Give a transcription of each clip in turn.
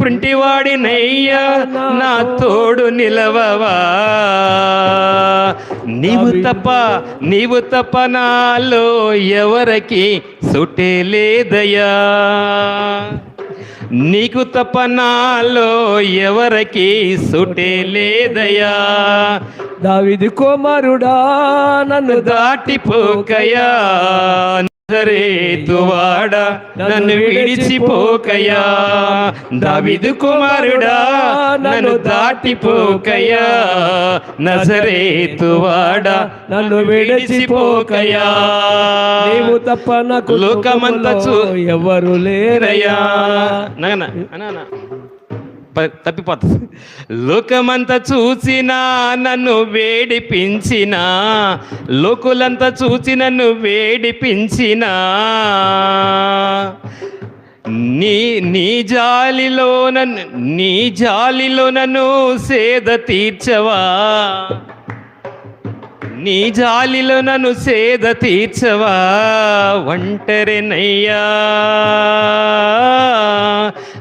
కృంటివాడినయ్యా నా తోడు నిలవవా? నీవు తప్ప నీవు తప్ప నాలో ఎవరికి సుటే లేదయ్యా. నీకు తప్ప నాలో ఎవరికి సుటే లేదయ్యా. దావిది కుమారుడా నన్ను దాటిపోకయా నజరేతువాడ నన్ను విడిచిపోకయా దావిదు కుమారుడా నన్ను దాటిపోకయా నజరేతువాడ నన్ను విడిచిపోకయా నీవు తప్ప నాకు లోకమంతా ఎవరు లేరయ్యా. తప్పిపోతుంది. లోకమంతా చూసినా నన్ను వేడిపించినా లోకులంతా చూసి నన్ను వేడిపించినా నీ నీ జాలిలో నన్ను నీ జాలిలో నన్ను సేద తీర్చవా? నీ జాలిలో నన్ను సేద తీర్చవా? ఒంటరినయ్యా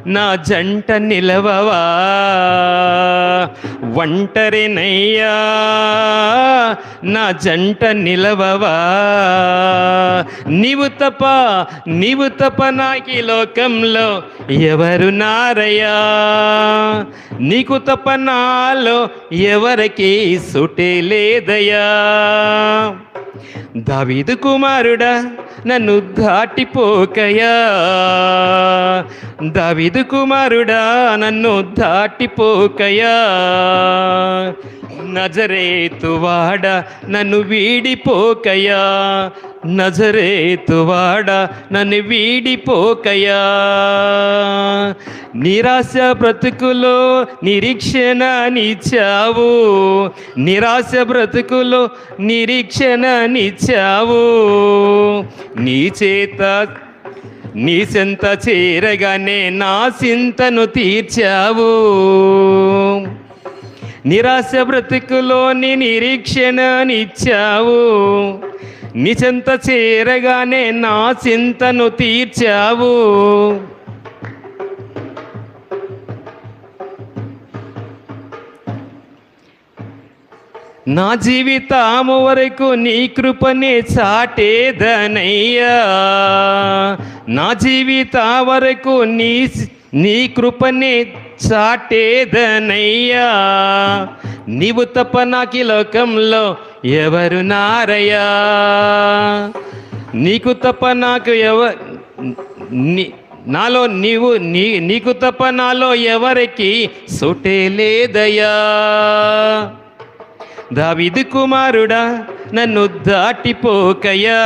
నా జంట నిలవవా? ఒంటరినయ్యా నా జంట నిలవవా? నీవు తప నీవు తప నాకి లోకంలో ఎవరు నారయ్యా? నీకు తప నాలో ఎవరికి సుటే లేదయ్యా? దావీదు కుమారుడా నన్ను దాటిపోకయా దావీదు కుమారుడా నన్ను దాటిపోకయా నజరేతువాడ నన్ను వీడిపోకయా నజరేతువాడ నన్ను వీడిపోకయా నిరాశ బ్రతుకులో నిరీక్షణ నిచ్చావు. నిరాశ బ్రతుకులో నిరీక్షణ నిచ్చావు. నీ చేత నీ చెంత చేరగానే నా చింతను తీర్చావు. నిరాశ బ్రతుకులోని నిరీక్షణనిచ్చావు నిచ్చావు. చెంత చేరగానే నా చింతను తీర్చావు. నా జీవితము వరకు నీ కృపనే చాటేదనయ్యా. నా జీవిత వరకు నీ నీ కృపనే చాటేదనయ్యా. నీవు తప్ప నాకి లోకంలో ఎవరు నారయ్యా. నీకు తప్ప నాకు ఎవ నాలో నీవు నీ నీకు తప్ప నాలో ఎవరికి సుటే లేదయ్యా. దావిదు కుమారుడా నన్ను దాటిపోకయ్యా.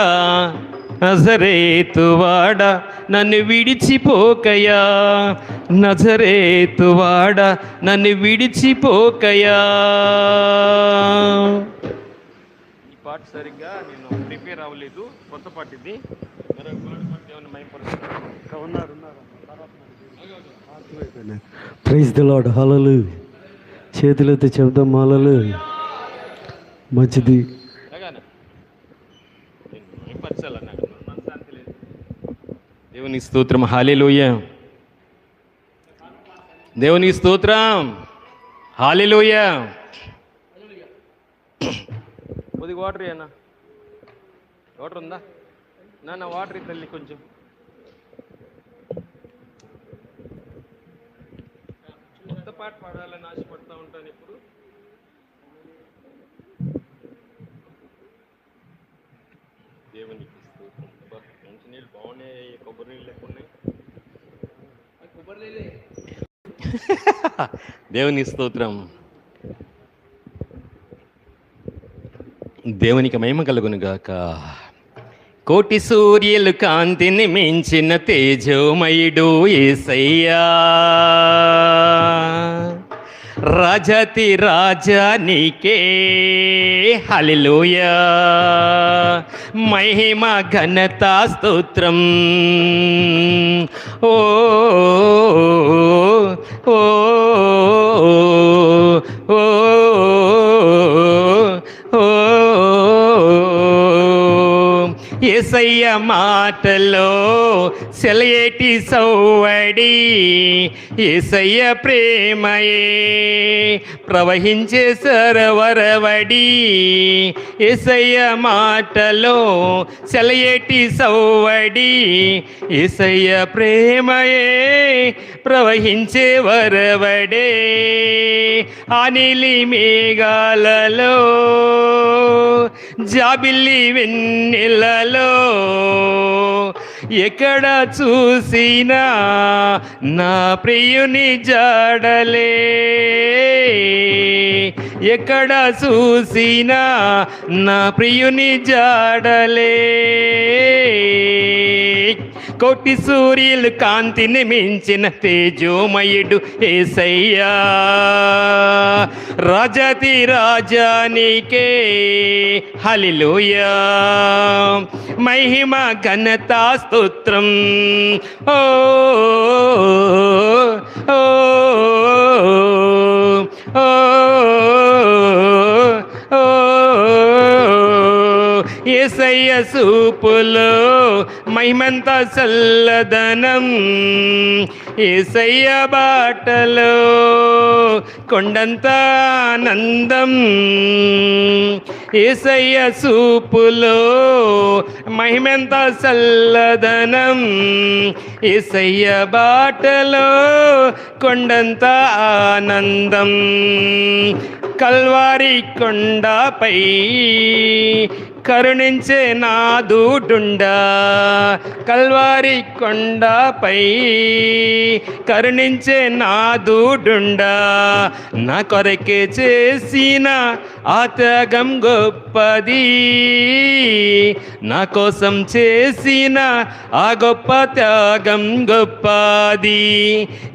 నజరేతువాడ నన్ను విడిచిపోకయా నజరేతువాడ నన్ను విడిచిపోకయా ఈ పాట సరిగ్గా నేను ప్రిపేర్ అవ్వలేదు. కొత్త పాట ఇది. ప్రైజ్ ది హలలు చేతులతో చెబుదాం. హలలు మంచిది. దేవుని స్తోత్రం. హాలిలోయ దేవుని స్తోత్రం. హాలిలోయ కొద్ది వాటర్ అన్న వాటర్ ఉందా? నాన్న వాటర్ తల్లి కొంచెం. కొత్త పాట పాడాలని ఆశపడతా ఉంటాను ఇప్పుడు దేవునికి స్తోత్రం అబ్బా, నీళ్ళు కొబ్బరి నీళ్ళు దేవుని స్తోత్రం. దేవునికి మహిమ కలుగును గాక. కోటి సూర్యులు కాంతిని మించిన తేజోమయుడు ఏసయ్యా. రాజతి రాజా నీకే. హలిలోయ మహిమ ఘనత స్తోత్రం. ఓ ఓ ఓ ఓ ఏసయ్య మాటలో సెలయేటి సౌవడి ఏసయ్య ప్రేమయే. ప్రవహించే సరవరవడి ఏసయ్య మాటలో సెలయేటి సౌవడి ఏసయ్య ప్రేమయే. ప్రవహించే వరవడే అనిలి మేఘాలలో జాబిల్లి వెన్నెలలో ఎక్కడ చూసినా నా ప్రియుని జాడలే. ఎక్కడ చూసినా నా ప్రియుని జాడలే. కోటి సూర్యులు కాంతిని మించిన తేజోమయుడు ఏసయ్యా. రజతి రాజానికే హలిలోయా మహిమ ఘనతా స్తోత్రం ఓ ఓ ఓ ఓ సూపులో మహిమంత చల్లదనం ఏసయ్య బాటలో కొండంత ఆనందం ఏసయ్య సూపులో మహిమంత చల్లదనం ఏసయ్య బాటలో కొండంత ఆనందం కల్వారి కొండపై కరుణించే నా నాదుడుండా కల్వారి కొండపై కరుణించే నా నాదుడుండా నా కొరకే చేసిన ఆ త్యాగం గొప్పది. నా కోసం చేసిన ఆ గొప్ప త్యాగం గొప్పది.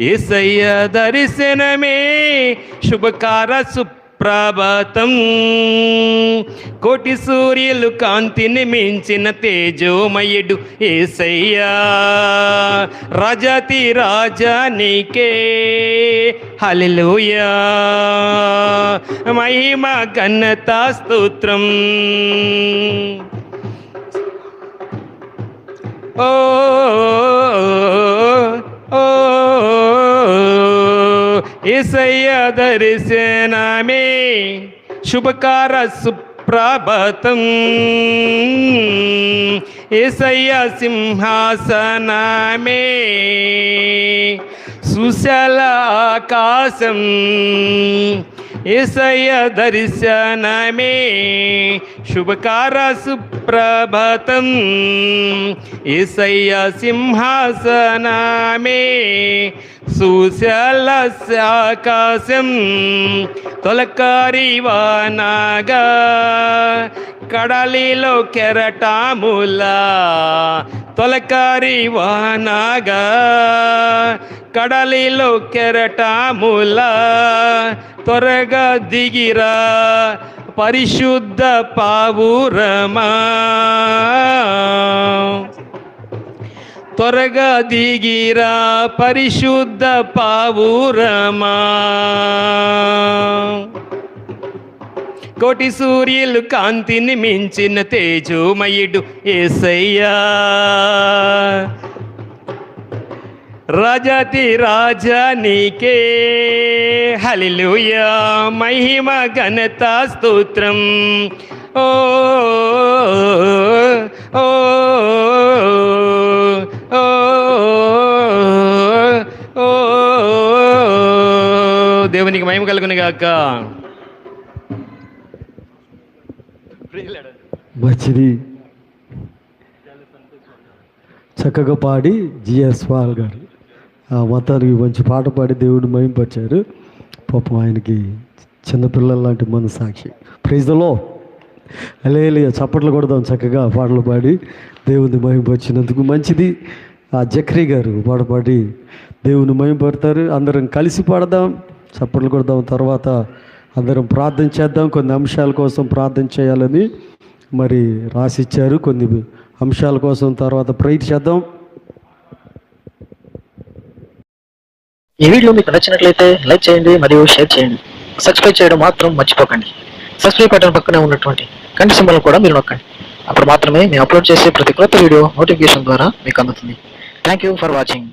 ఏసయ్య దర్శనమే శుభకార ప్రభాతం. కోటి సూర్యులు కాంతిని మించిన తేజోమయుడు ఏసయ్యా. రజతి రాజా నీకే. హల్లెలూయా. మహిమ ఘనత స్తోత్రం. ఓ ఏసయ్య దర్శనమే శుభకార సుప్రభాతం. ఏసయ్య సింహాసనమే సుశలాకాశం ఆకాశం ఏసయ్య దర్శనమే. శుభకార సుప్రభతం. ఏసయ్య సింహాసనమే. సుశల ఆకాశం తొలకారి వానాగా. కడలిలో కెరటాములా తొలకారి వానాగా కడలిలో కెరటాములా త్వరగా దిగిరా పరిశుద్ధ పావురమా త్వరగా దిగిరా పరిశుద్ధ పావురమా కోటి సూర్యులు కాంతిని మించిన తేజోమయుడు ఏసయ్యా. రాజాతి రాజా నీకే. హలిలుయా మహిమ ఘనత స్తోత్రం. ఓ ఓ దేవునికి మహిమ కలుగునిగాక. మంచిది. చక్కగా పాడి జిఎస్ పాల్ గారు. ఆ మతానికి మంచి పాట పాడి దేవుడిని మహింపరిచారు. పాపం ఆయనకి చిన్నపిల్లల లాంటి మన సాక్షి ప్రైజ్లో అలేలి చప్పట్లు కొడదాం చక్కగా పాటలు పాడి దేవుని మహింపరిచినందుకు మంచిది. ఆ జక్రీ గారు పాట పాడి దేవుని మహింపడతారు అందరం కలిసి పాడదాం. చప్పట్లు కొడదాం. తర్వాత అందరం ప్రార్థన చేద్దాం. కొన్ని అంశాల కోసం ప్రార్థన చేయాలని మరి రాసిచ్చారు. కొన్ని అంశాల కోసం తర్వాత ప్రైట్ చేద్దాం. ఈ వీడియో మీకు నచ్చినట్లయితే లైక్ చేయండి మరియు షేర్ చేయండి. సబ్స్క్రైబ్ చేయడం మాత్రం మర్చిపోకండి. సబ్స్క్రైబ్ బటన్ పక్కనే ఉన్నటువంటి కంటి సింబల్ కూడా మీరు నొక్కండి. అప్పుడు మాత్రమే మేము అప్లోడ్ చేసే ప్రతి కొత్త వీడియో నోటిఫికేషన్ ద్వారా మీకు అందుతుంది. Thank you for watching